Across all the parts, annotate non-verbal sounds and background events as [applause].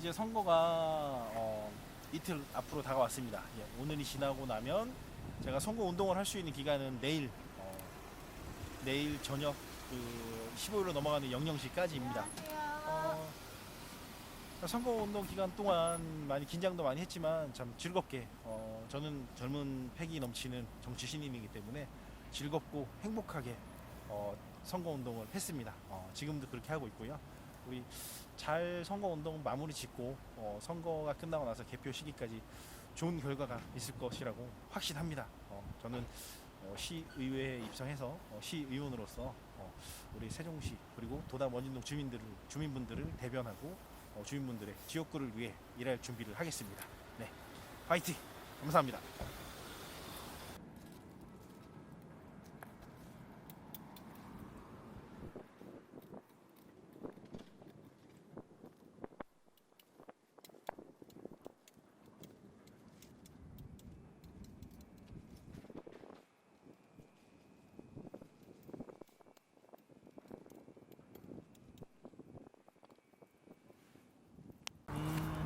이제 선거가 어, 이틀 앞으로 다가왔습니다. 예, 오늘이 지나고 나면 제가 선거 운동을 할 수 있는 기간은 내일 어, 내일 저녁 그 15일로 넘어가는 00시까지입니다. 어, 선거 운동 기간 동안 많이 긴장도 많이 했지만 참 즐겁게 어, 저는 젊은 패기 넘치는 정치 신인이기 때문에 즐겁고 행복하게 어, 선거 운동을 했습니다. 어, 지금도 그렇게 하고 있고요. 우리 잘 선거 운동 마무리 짓고 어, 선거가 끝나고 나서 개표 시기까지 좋은 결과가 있을 것이라고 확신합니다. 어, 저는 어, 시의회에 입성해서 어, 시의원으로서 어, 우리 세종시 그리고 도담 원진동 주민들을 주민분들을 대변하고 어, 주민분들의 지역구를 위해 일할 준비를 하겠습니다. 네, 파이팅! 감사합니다. 음,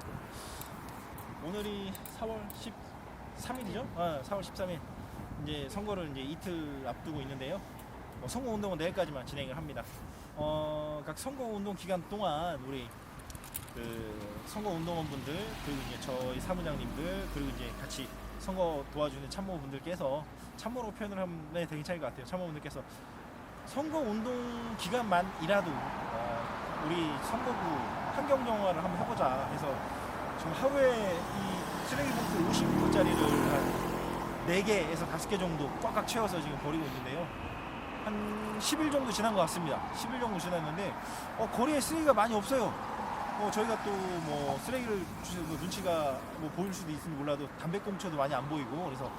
오늘이 4월 13일이죠? 아, 4월 13일. 이제 선거를 이제 이틀 앞두고 있는데요. 어, 선거 운동은 내일까지만 진행을 합니다. 어, 각 선거 운동 기간 동안 우리 그 선거 운동원분들 그리고 이제 저희 사무장님들 그리고 이제 같이 선거 도와주는 참모분들께서 참모로 표현을 하면 되게 괜찮을 것 같아요. 참모분들께서 선거 운동 기간만이라도 어, 우리 선거구 환경 정화를 한번 해보자 해서 지금 하루에 이 쓰레기 봉투 50개짜리를 한 4개에서 5개 정도 꽉꽉 채워서 지금 버리고 있는데요. 한 10일 정도 지난 것 같습니다. 10일 정도 지났는데 어, 거리에 쓰레기가 많이 없어요. 어, 저희가 또 뭐 쓰레기를 주셔서 눈치가 뭐 보일 수도 있으면 몰라도 담배꽁초도 많이 안 보이고 그래서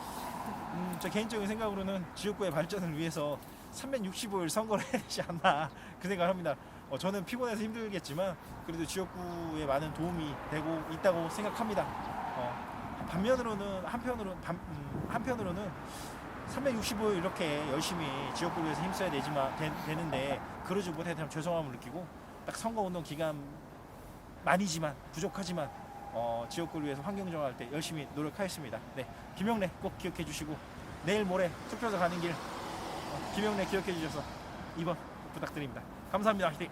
음, 저 개인적인 생각으로는 지역구의 발전을 위해서 365일 선거를 [laughs] 해야 되지 않나 그 생각을 합니다. 어, 저는 피곤해서 힘들겠지만 그래도 지역구에 많은 도움이 되고 있다고 생각합니다. 어, 반면으로는 한편으로는 반, 음, 한편으로는 365일 이렇게 열심히 지역구를 위해서 힘써야 되지만 되, 되는데 그러지 못해 참 죄송함을 느끼고 딱 선거운동 기간 많이지만 부족하지만 어, 지역구를 위해서 환경 정화할 때 열심히 노력하겠습니다. 네, 김영래 꼭 기억해 주시고 내일 모레 투표소 가는 길 어, 김영래 기억해 주셔서 2번 부탁드립니다. 감사합니다. 화이팅!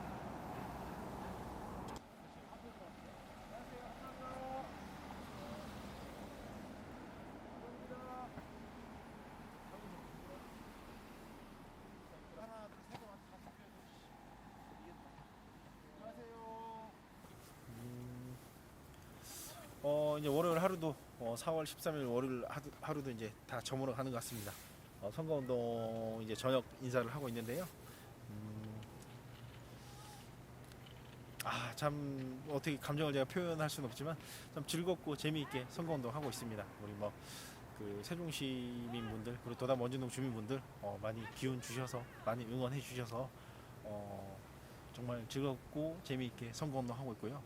음, 어 이제 월요일 하루도 어, 4월 13일 월요일 하루, 하루도 이제 다 저물어 가는 것 같습니다. 어, 선거운동 이제 저녁 인사를 하고 있는데요. 아 참 어떻게 감정을 제가 표현할 수는 없지만 참 즐겁고 재미있게 선거운동 하고 있습니다. 우리 뭐 그 세종 시민분들 그리고 도담 원진동 주민분들 어, 많이 기운 주셔서 많이 응원해 주셔서 어, 정말 즐겁고 재미있게 선거운동 하고 있고요.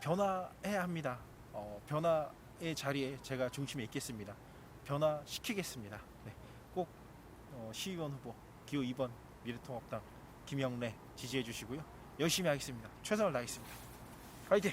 변화해야 합니다. 어, 변화의 자리에 제가 중심에 있겠습니다. 변화시키겠습니다. 네, 꼭 어, 시의원 후보 기호 2번 미래통합당 김영래 지지해 주시고요. 열심히 하겠습니다. 최선을 다하겠습니다. 화이팅!